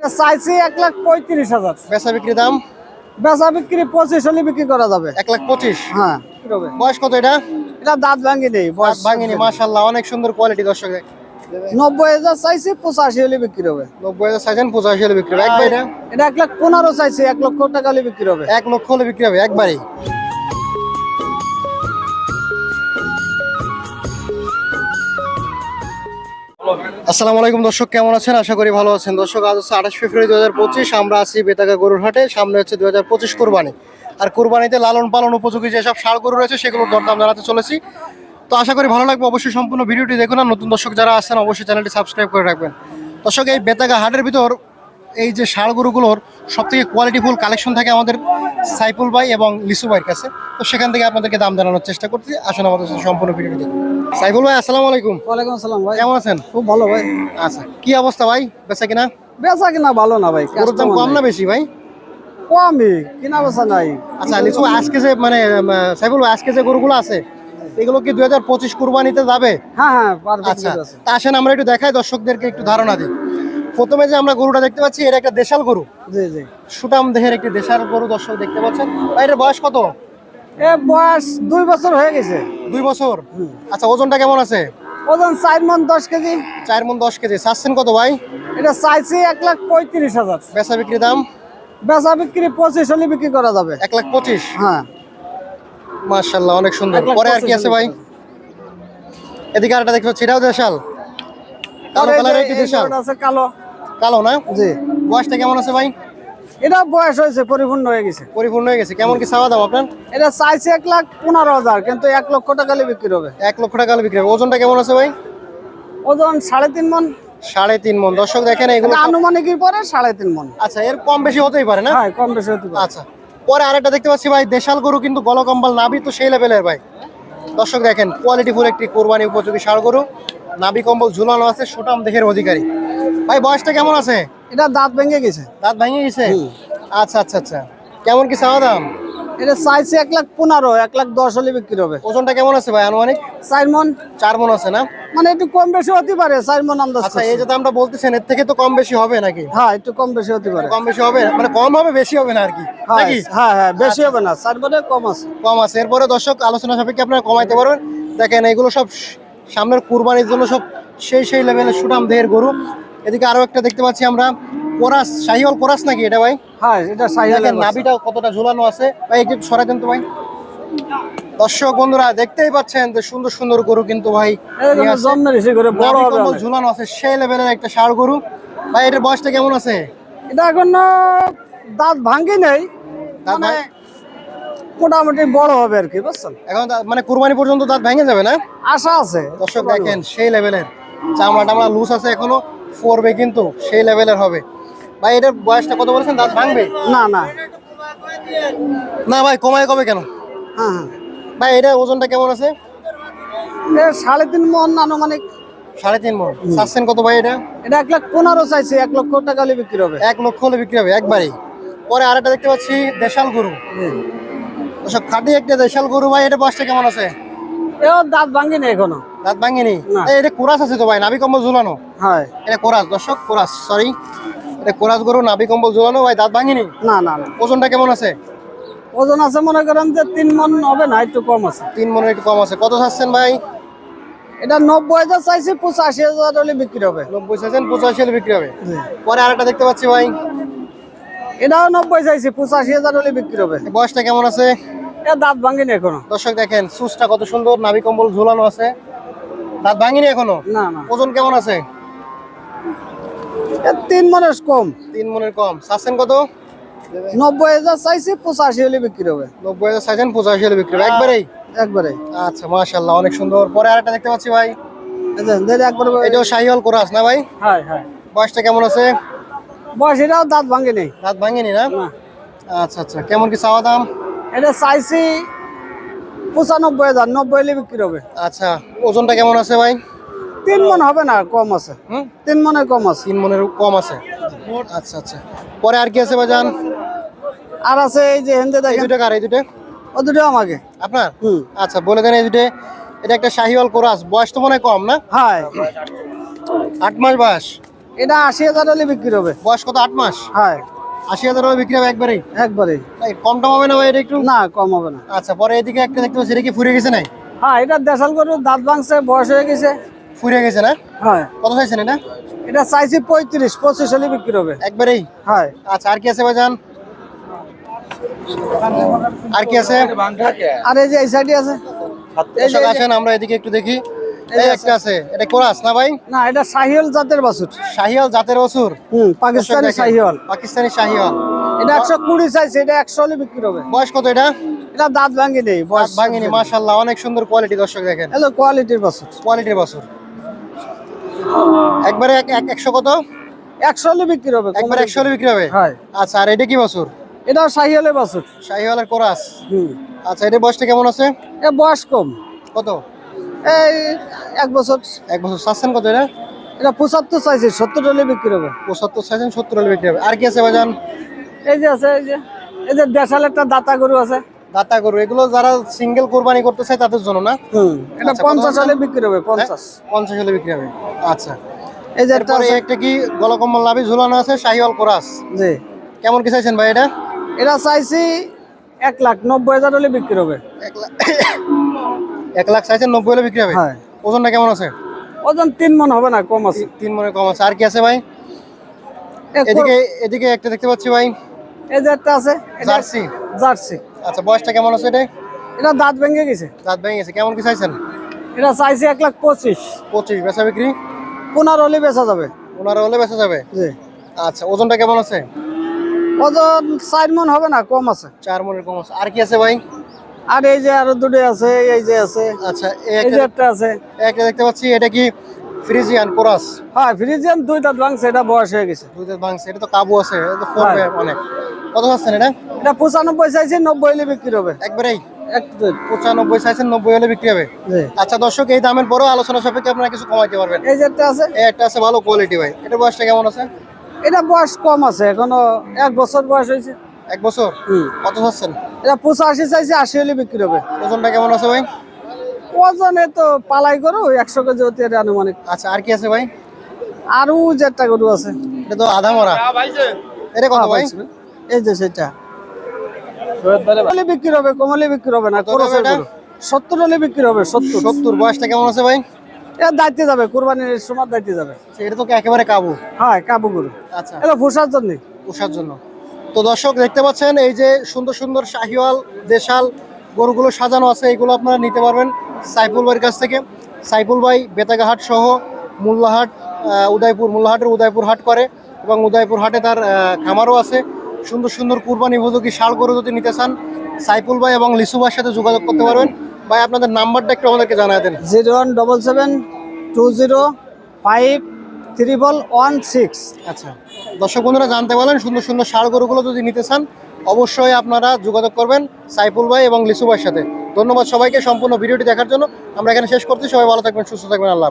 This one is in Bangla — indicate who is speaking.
Speaker 1: চাইছি এক লাখ পঁয়ত্রিশ হাজার।
Speaker 2: বেচা বিক্রি দাম?
Speaker 1: বেচা বিক্রি পঁচিশ হলে বিক্রি করা যাবে।
Speaker 2: এক লাখ পঁচিশ?
Speaker 1: হ্যাঁ।
Speaker 2: বয়স কত এটা?
Speaker 1: এটা দাঁত ভাঙি নেই বয়স
Speaker 2: ভাঙিনি মাশাল্লাহ অনেক সুন্দর কোয়ালিটি দর্শক।
Speaker 1: নব্বই হাজার চাইছি পঁচাশি হলে বিক্রি হবে।
Speaker 2: নব্বই হাজার সাইজেন পঁচাশি হলে বিক্রি হবে। একবার? এটা
Speaker 1: এক লাখ পনেরো চাইছি এক লক্ষ টাকা হলে বিক্রি হবে।
Speaker 2: এক লক্ষ হলে বিক্রি হবে একবারই আসসালামু আলাইকুম দর্শক, কেমন আছেন? আশা করি ভালো আছেন। দর্শক, আজ হচ্ছে আঠাশ ফেব্রুয়ারি দু হাজার পঁচিশ, আমরা আছি বেতাগা গরুর হাটে সামনে হচ্ছে দু হাজার পঁচিশ কোরবানি। আর কোরবানিতে লালন পালন উপযোগী যেসব ষাড় গরু রয়েছে, সেগুলোর দরদাম জানাতে চলেছি। তো আশা করি ভালো লাগবে, অবশ্যই সম্পূর্ণ ভিডিওটি দেখুন। আর নতুন দর্শক যারা আছেন, অবশ্যই চ্যানেলটি সাবস্ক্রাইব করে রাখবেন। দর্শক, এই বেতাগা হাটের ভিতর এই যে ষাড় গরুগুলোর সব থেকে কোয়ালিটিফুল কালেকশন থাকে আমাদের সাইফুল ভাই এবং লিসু ভাইয়ের কাছে। তো সেখান থেকে আপনাদেরকে দাম জানানোর চেষ্টা করছি আসুন আমাদের সম্পূর্ণ ভিডিওটি দেখুন। সাইফুল ভাই আসসালামু আলাইকুম।
Speaker 1: ওয়ালাইকুম আসসালাম ভাই।
Speaker 2: কেমন আছেন?
Speaker 1: খুব ভালো ভাই।
Speaker 2: আচ্ছা কি অবস্থা ভাই? বেচা কিনা?
Speaker 1: বেচা কিনা ভালো না ভাই
Speaker 2: গরুর দাম কম না বেশি ভাই?
Speaker 1: কমই কিনা বেচা নাই।
Speaker 2: আচ্ছা লিচু আজকে যে মানে সাইফুল ভাই আজকে যে গরুগুলো আছে এগুলো কি দুই হাজার পঁচিশ কুরবানিতে যাবে?
Speaker 1: হ্যাঁ হ্যাঁ পারবে
Speaker 2: আচ্ছা তা আসেন আমরা একটু দেখাই দর্শকদেরকে একটু ধারণা দিই। প্রথমে যে আমরা গরুটা দেখতে পাচ্ছি এটা একটা দেশাল গরু।
Speaker 1: জি জি।
Speaker 2: সুটাম দেহের একটি দেশাল গরু দর্শক দেখতে পাচ্ছেন। ভাই এটার বয়স কত?
Speaker 1: এ বয়স দুই বছর হয়ে গেছে।
Speaker 2: দুই বছর? আচ্ছা ওজনটা কেমন আছে?
Speaker 1: ওজন চার মন দশ কেজি।
Speaker 2: চার মন দশ কেজি। চাচ্ছেন কত ভাই?
Speaker 1: এটা চাইছি এক লাখ পঁয়ত্রিশ হাজার।
Speaker 2: বেচা বিক্রি দাম?
Speaker 1: বেচা বিক্রি পঁচিশ হলে বিক্রি করা যাবে।
Speaker 2: এক লাখ পঁচিশ?
Speaker 1: হ্যাঁ।
Speaker 2: মার্শাল্লাহ অনেক সুন্দর। পরে আর কি আছে ভাই? এদিকে আরেকটা দেখতে পাচ্ছি এটাও দেশাল। কালো কালার
Speaker 1: কালো।
Speaker 2: কালো না?
Speaker 1: জি।
Speaker 2: বয়সটা কেমন আছে ভাই?
Speaker 1: এটা বয়স হয়েছে পরিপূর্ণ হয়ে গেছে।
Speaker 2: পরিপূর্ণ হয়ে গেছে। কেমন কি চাওয়া দাম আপনার?
Speaker 1: এটা চাইছে এক লাখ পনেরো হাজার কিন্তু এক লক্ষ টাকা বিক্রি হবে।
Speaker 2: এক লক্ষ টাকা বিক্রি হবে। ওজনটা কেমন আছে ভাই?
Speaker 1: ওজন সাড়ে তিন মন।
Speaker 2: সাড়ে তিন মন। দর্শক দেখেন এগুলো
Speaker 1: এটা আনুমানিকের পরে সাড়ে তিন মন।
Speaker 2: আচ্ছা এর কম বেশি হতেই পারে না?
Speaker 1: হ্যাঁ কম বেশি হতে পারে।
Speaker 2: আচ্ছা পরে আরেকটা দেখতে পাচ্ছি ভাই দেশাল গরু কিন্তু গলকম্বল নাভি তো সেই লেভেলের ভাই। দর্শক দেখেন কোয়ালিটি ফুল একটি কোরবানি উপযোগী ষাড় গরু। নাভি কম্বল ঝুলানো আছে সুটাম দেহের অধিকারী। ভাই বয়সটা কেমন আছে?
Speaker 1: এটা দাঁত ভেঙে গেছে।
Speaker 2: দাঁত ভেঙে গেছে? আচ্ছা আচ্ছা আচ্ছা। কেমন কি চাওয়া দাম?
Speaker 1: এটা চাইছে এক লাখ পনেরো এক লাখ দশ হলে বিক্রি হবে।
Speaker 2: ওজনটা কেমন আছে ভাই আনুমানিক?
Speaker 1: চার মন।
Speaker 2: চার মন আছে না?
Speaker 1: মানে একটু কম বেশি হতে পারে চার মন আন্দাজ
Speaker 2: আচ্ছা এই যে দামটা বলতেছেন এর থেকে তো কম বেশি হবে নাকি?
Speaker 1: হ্যাঁ একটু কম বেশি হতে পারে।
Speaker 2: কম বেশি হবে? মানে কম হবে বেশি হবে না আর কি?
Speaker 1: হ্যাঁ
Speaker 2: নাকি?
Speaker 1: হ্যাঁ হ্যাঁ বেশি হবে না চার মনে কম আছে।
Speaker 2: কম আছে। এরপরে দর্শক আলোচনা সাপেক্ষে আপনারা কমাইতে পারবেন। দেখেন এগুলো সব সামনের কুরবানির জন্য সব সেই সেই লেভেলের সুনাম দেহের গরু। এদিকে আরও একটা দেখতে পাচ্ছি আমরা। কোরাস শাহিওয়াল কোরাস নাকি এটা ভাই?
Speaker 1: হ্যাঁ এটা
Speaker 2: দেখেন নাভিটা কতটা ঝুলানো আছে। ভাই একটু সরাই দেন তো ভাই। দর্শক বন্ধুরা দেখতেই পাচ্ছেন যে সুন্দর সুন্দর গরু কিন্তু ভাই ঝুলানো আছে সেই লেভেলের একটা ষাড় গরু। ভাই এটার বয়সটা কেমন আছে?
Speaker 1: এটা এখন দাঁত ভাঙ্গি নেই মানে মোটামুটি বড় হবে আর কি বুঝছেন?
Speaker 2: এখন মানে কুরবানি পর্যন্ত দাঁত ভেঙে যাবে না?
Speaker 1: আশা আছে
Speaker 2: দর্শক দেখেন সেই লেভেলের চামড়া টামড়া লুজ আছে এখনও। পড়বে কিন্তু সেই লেভেলের হবে। ভাই এটার বয়সটা কত বলেছেন? দাঁত ভাঙবে?
Speaker 1: না না।
Speaker 2: না ভাই কমায় কবে কেন?
Speaker 1: হ্যাঁ হ্যাঁ।
Speaker 2: ভাই এটা ওজনটা কেমন আছে?
Speaker 1: এ সাড়ে তিন মন আনুমানিক।
Speaker 2: সাড়ে তিন মন। চাচ্ছেন কত ভাই এটা?
Speaker 1: এটা এক লাখ পনেরো চাইছে এক লক্ষ টাকা হলে বিক্রি হবে।
Speaker 2: এক লক্ষ হলে বিক্রি হবে একবারই পরে আরেকটা দেখতে পাচ্ছি দেশাল গরু। দর্শক খাটি একটা দেশাল গরু ভাই এটা বয়সটা কেমন আছে?
Speaker 1: এও দাঁত ভাঙ্গি নেই এখনও।
Speaker 2: দাঁত ভাঙেনি। এটা কোরাস আছে তো ভাই নাভি কম্বল ঝুলানো?
Speaker 1: হ্যাঁ।
Speaker 2: এটা কোরাস দর্শক কোরাস সরি এটা কোরাস গরু নাভি কম্বল ঝুলানো ভাই দাঁত ভাঙেনি?
Speaker 1: না না
Speaker 2: ওজনটা কেমন আছে?
Speaker 1: ওজন আছে মনে করেন যে তিন মন হবে না একটু কম আছে।
Speaker 2: তিন মনের একটু কম আছে। কত চাচ্ছেন ভাই?
Speaker 1: এটা নব্বই হাজার চাইছি পঁচাশি হাজার হলে বিক্রি হবে।
Speaker 2: নব্বই চাইছেন পঁচাশি হলে বিক্রি হবে। পরে আরেকটা দেখতে পাচ্ছি ভাই।
Speaker 1: এটাও নব্বই চাইছি পঁচাশি হাজার হলে বিক্রি হবে।
Speaker 2: বয়সটা কেমন আছে?
Speaker 1: এ দাঁত ভাঙ্গিনি এখনও।
Speaker 2: দর্শক দেখেন সুসটা কত সুন্দর নাভি কম্বল ঝুলানো আছে। দাঁত ভাঙিনি এখনও?
Speaker 1: না না।
Speaker 2: ওজন কেমন আছে?
Speaker 1: তিন মনের কম।
Speaker 2: তিন মনের কম। চাচ্ছেন কত?
Speaker 1: নব্বই হাজার চাইছি পঁচাশি হলে বিক্রি হবে।
Speaker 2: নব্বই হাজার চাইছেন পঁচাশি হলে বিক্রি হবে। একবারেই?
Speaker 1: একবারে
Speaker 2: আচ্ছা মাশাল্লাহ অনেক সুন্দর। পরে আরেকটা দেখতে পাচ্ছি ভাই। এটাও শাহিওয়াল কোরাস না ভাই?
Speaker 1: হ্যাঁ হ্যাঁ।
Speaker 2: বয়সটা কেমন আছে?
Speaker 1: বয়স এটাও দাঁত ভাঙ্গি নেই
Speaker 2: দাঁত ভাঙেনি না?
Speaker 1: না।
Speaker 2: আচ্ছা আচ্ছা। কেমন কি চাওয়া দাম?
Speaker 1: এটা চাইছি পঁচানব্বই হাজার নব্বই হলে বিক্রি হবে।
Speaker 2: আচ্ছা ওজনটা কেমন আছে ভাই?
Speaker 1: তিন মন হবে না কম আছে।
Speaker 2: হুম?
Speaker 1: তিন মনে কম আছে।
Speaker 2: তিন মনের কম আছে? আচ্ছা আচ্ছা। পরে আর কি আছে ভাইজান
Speaker 1: আর আছে এই যে হেন্দে দেখেন।
Speaker 2: দুটো কার এই দুটো?
Speaker 1: ও দুটো আমাকে।
Speaker 2: আপনার?
Speaker 1: হুম।
Speaker 2: আচ্ছা বলে দেন এই দুটো। এটা একটা শাহিওয়াল কোরাস। বয়স তো মনে হয় কম না?
Speaker 1: হ্যাঁ
Speaker 2: আট মাস বয়স।
Speaker 1: এটা আশি হাজার হলে বিক্রি হবে।
Speaker 2: বয়স কত? আট মাস?
Speaker 1: হ্যাঁ
Speaker 2: আশি হাজার বিক্রি হবে একবারেই
Speaker 1: একবারে।
Speaker 2: কম টম হবে না ভাই এটা একটু?
Speaker 1: না কম হবে না।
Speaker 2: আচ্ছা পরে এদিকে একটা দেখতে পাচ্ছি এটা কি ফুরে গেছে নাই?
Speaker 1: হ্যাঁ এটা দেশাল গরু দাঁত ভাঙছে বয়স হয়ে গেছে।
Speaker 2: ফুরে গেছে না?
Speaker 1: হ্যাঁ।
Speaker 2: কত চাইছেন এটা?
Speaker 1: এটা চাইছি পঁয়ত্রিশ পঁচিশ হলে বিক্রি হবে।
Speaker 2: একবারেই?
Speaker 1: হ্যাঁ।
Speaker 2: আচ্ছা আর কি আছে ভাইজান? আর কি আছে?
Speaker 1: আর এই যে এই সাইডে আছে?
Speaker 2: আসেন আমরা এদিকে একটু দেখি। এই একটা আছে। এটা কোরাস না ভাই?
Speaker 1: না এটা শাহিওল জাতের বাছুর।
Speaker 2: শাহিয়াল জাতের বছর?
Speaker 1: হুম পাকিস্তানি শাহিওয়াল।
Speaker 2: পাকিস্তানি শাহিয়াল
Speaker 1: এটা একশো কুড়ি চাইছে এটা একশো হলে বিক্রি হবে।
Speaker 2: বয়স কত এটা?
Speaker 1: এটা দাঁত ভাঙি নেই
Speaker 2: দাঁত
Speaker 1: বয়স
Speaker 2: ভাঙিনি মাশাল্লাহ অনেক সুন্দর কোয়ালিটি দর্শক দেখেন।
Speaker 1: হ্যালো কোয়ালিটির বাছুর।
Speaker 2: কোয়ালিটির বছর। একবারে এক- এক- একশো কত?
Speaker 1: একশো হলে বিক্রি হবে
Speaker 2: একবার একশো হলে বিক্রি হবে? আচ্ছা আর এটা কি বছর?
Speaker 1: এটাও শাহিওয়ালের বাছুর।
Speaker 2: শাহিওয়ালের কোরাস।
Speaker 1: হুম।
Speaker 2: আচ্ছা এটা বয়সটা কেমন আছে?
Speaker 1: এ বয়স কম।
Speaker 2: কত?
Speaker 1: এই এক বছর।
Speaker 2: এক বছর। চাচ্ছেন কত এটা?
Speaker 1: এটা পঁচাত্তর চাইছে সত্তর হলে বিক্রি হবে।
Speaker 2: পঁচাত্তর চাইছেন সত্তর হলে বিক্রি হবে। আর কি আছে ভাইজান?
Speaker 1: এই যে আছে এই যে এই যে দেশাল একটা দাতা গরু আছে।
Speaker 2: দাতা গরু এগুলো যারা সিঙ্গেল কোরবানি করতে চায় তাদের জন্য না?
Speaker 1: এটা
Speaker 2: আচ্ছা,
Speaker 1: পঞ্চাশ? হলে বিক্রি হবে পঞ্চাশ।
Speaker 2: পঞ্চাশ হলে বিক্রি হবে। আচ্ছা।
Speaker 1: এই যে একটা
Speaker 2: একটা কি গলকম্বল লাভি ঝুলানো আছে শাহিওয়াল কোরাস?
Speaker 1: জি।
Speaker 2: কেমন কি চাইছেন ভাই এটা?
Speaker 1: এটা চাইছি এক লাখ নব্বই হাজার হলে বিক্রি হবে।
Speaker 2: এক লাখ চাইছেন নব্বই হলে বিক্রি হবে?
Speaker 1: হ্যাঁ।
Speaker 2: ওজনটা কেমন আছে?
Speaker 1: ওজন তিন মন হবে না কম আছে।
Speaker 2: তিন মনে কম আছে। আর কি আছে ভাই? এদিকে এদিকে একটা দেখতে পাচ্ছি ভাই।
Speaker 1: এই যে একটা আছে
Speaker 2: জার্সি।
Speaker 1: জার্সি।
Speaker 2: আচ্ছা বয়সটা কেমন আছে এটা?
Speaker 1: এটা দাঁত ভেঙে গেছে।
Speaker 2: দাঁত ভেঙে গেছে। কেমন কি চাইছেন?
Speaker 1: এটা চাইছি এক লাখ পঁচিশ।
Speaker 2: পঁচিশ বেচা বিক্রি?
Speaker 1: পনেরো হলে বেচা যাবে।
Speaker 2: পনেরো হলে বেচা যাবে?
Speaker 1: জি।
Speaker 2: আচ্ছা ওজনটা কেমন আছে?
Speaker 1: ওজন চার মন হবে না কম আছে।
Speaker 2: চার মনের কম আছে। আর কি আছে ভাই?
Speaker 1: আর এই যে আরও দুটো আছে এই যে আছে।
Speaker 2: আচ্ছা এই
Speaker 1: যে
Speaker 2: একটা
Speaker 1: আছে।
Speaker 2: একটা দেখতে পাচ্ছি এটা কি ফ্রিজিয়ান কোরাস
Speaker 1: হ্যাঁ ফ্রিজিয়ান দুই দাঁত ভাঙছে এটা বয়স হয়ে গেছে।
Speaker 2: দুধের ভাঙছে এটা তো কাবু আছে এটা তো পড়বে
Speaker 1: হ্যাঁ।
Speaker 2: অনেক। কত চাচ্ছেন এটা?
Speaker 1: এটা পঁচানব্বই চাইছি নব্বই হলে বিক্রি হবে।
Speaker 2: একবারেই?
Speaker 1: এক দুই।
Speaker 2: পঁচানব্বই চাইছেন নব্বই হলে বিক্রি হবে। আচ্ছা দর্শক এই দামের পরেও আলোচনা সাপেক্ষে আপনারা কিছু কমাইতে পারবেন।
Speaker 1: এই যে একটা আছে।
Speaker 2: এই একটা আছে ভালো কোয়ালিটি ভাই। এটা বয়সটা কেমন আছে?
Speaker 1: এটা বয়স কম আছে এখনও এক বছর বয়স হয়েছে।
Speaker 2: এক বছর? কত চাচ্ছেন?
Speaker 1: এটা পঁচাশি চাইছে আশি হলে বিক্রি হবে।
Speaker 2: ওজনটা কেমন আছে ভাই?
Speaker 1: ওজনে তো পালাই করো একশো কেজি হতে আনুমানিক।
Speaker 2: আচ্ছা আর কি আছে ভাই?
Speaker 1: যে একটা গরু আছে।
Speaker 2: এটা তো আধা মরা। এটা কত ভাই?
Speaker 1: এই যে সেটা। হলে বিক্রি হবে কমলে বিক্রি হবে না। সত্তর হলে বিক্রি হবে সত্তর।
Speaker 2: সত্তর বয়সটা কেমন আছে ভাই?
Speaker 1: দায়িত্বে যাবে কোরবানির সময় দায়িত্বে যাবে।
Speaker 2: আচ্ছা, এটা তো একেবারে কাবু?
Speaker 1: হ্যাঁ কাবু গরু।
Speaker 2: আচ্ছা।
Speaker 1: এটা ভূষার জন্য।
Speaker 2: পোষার জন্য। তো দর্শক, দেখতে পাচ্ছেন, এই যে সুন্দর সুন্দর শাহিওয়াল, দেশাল গরুগুলো সাজানো আছে, এগুলো আপনারা নিতে পারবেন সাইফুল ভাইয়ের কাছ থেকে। সাইফুল ভাই বেতাগাহাট সহ মোল্লাহাট উদয়পুর, মোল্লাহাটের উদয়পুর হাট করে এবং উদয়পুর হাটে তার খামারও আছে। সুন্দর সুন্দর কুরবানি উপযোগী শাল গরু যদি নিতে চান, সাইফুল ভাই এবং লিসু ভাইয়ের সাথে যোগাযোগ করতে পারবেন। ভাই, আপনাদের নাম্বারটা একটু আমাদেরকে জানায় দেন।
Speaker 1: Zero one double seven two zero five triple one six.
Speaker 2: আচ্ছা। দর্শক বন্ধুরা, জানতে পারলেন, সুন্দর সুন্দর সার গরুগুলো যদি নিতে চান, অবশ্যই আপনারা যোগাযোগ করবেন সাইফুল ভাই এবং লিসু ভাইয়ের সাথে। ধন্যবাদ সবাইকে সম্পূর্ণ ভিডিওটি দেখার জন্য। আমরা এখানে শেষ করছি। সবাই ভালো থাকবেন, সুস্থ থাকবেন। আল্লাহ